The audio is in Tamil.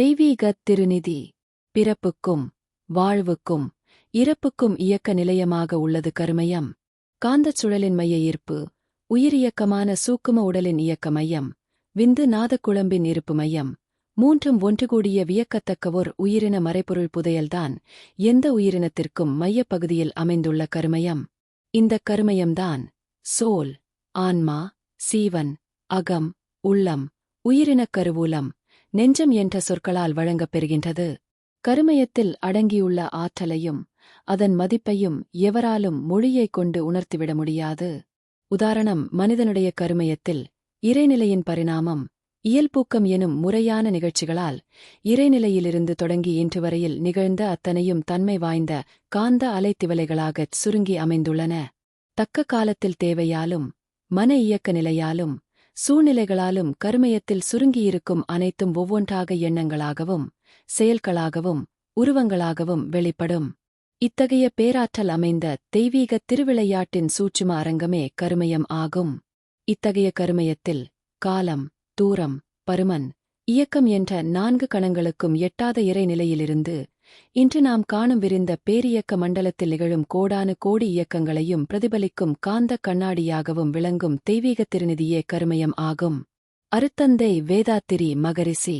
தெய்வீகத் திருநிதி பிறப்புக்கும் வாழ்வுக்கும் இறப்புக்கும் இயக்க நிலையமாக உள்ளது கருமையம். காந்தச் சுழலின் மைய ஈர்ப்பு உயிரியக்கமான சூக்கும உடலின் இயக்க மையம் விந்து நாதக்குழம்பின் இருப்பு மையம். மூன்றும் ஒன்றுகூடிய வியக்கத்தக்கவோர் உயிரின மறைபொருள் புதையல்தான் எந்த உயிரினத்திற்கும் மையப்பகுதியில் அமைந்துள்ள கருமயம். இந்தக் கருமயம்தான் சோல் ஆன்மா சீவன் அகம் உள்ளம் உயிரினக் கருவூலம். நெஞ்சம் என்ற சொற்களால் வழங்கப் பெறுகின்றது கருமயத்தில் அடங்கியுள்ள ஆற்றலையும் அதன் மதிப்பையும் எவராலும் மொழியைக் கொண்டு உணர்த்திவிட முடியாது. உதாரணம் மனிதனுடைய கருமயத்தில் இறைநிலையின் பரிணாமம் இயல்பூக்கம் எனும் முறையான நிகழ்ச்சிகளால் இறைநிலையிலிருந்து தொடங்கி இன்று வரையில் நிகழ்ந்த அத்தனையும் தன்மை வாய்ந்த காந்த அலைத்திவலைகளாகச் சுருங்கி அமைந்துள்ளன. தக்க காலத்தில் தேவையாலும் மன இயக்க நிலையாலும் சூழ்நிலைகளாலும் கருமயத்தில் சுருங்கியிருக்கும் அனைத்தும் ஒவ்வொன்றாக எண்ணங்களாகவும் செயல்களாகவும் உருவங்களாகவும் வெளிப்படும். இத்தகைய பேராற்றல் அமைந்த தெய்வீக திருவிளையாட்டின் சூட்சும அரங்கமே கருமயம் ஆகும். இத்தகைய கருமயத்தில் காலம் தூரம் பருமன் இயக்கம் என்ற நான்கு கணங்களுக்கும் எட்டாத இறைநிலையிலிருந்து இன்று நாம் காணும் விரிந்த பேரியக்க மண்டலத்தில் நிகழும் கோடானு கோடி இயக்கங்களையும் பிரதிபலிக்கும் காந்த கண்ணாடியாகவும் விளங்கும் தெய்வீக திருநிதியே கருமயம் ஆகும். அருத்தந்தை வேதாத்திரி மகரிசி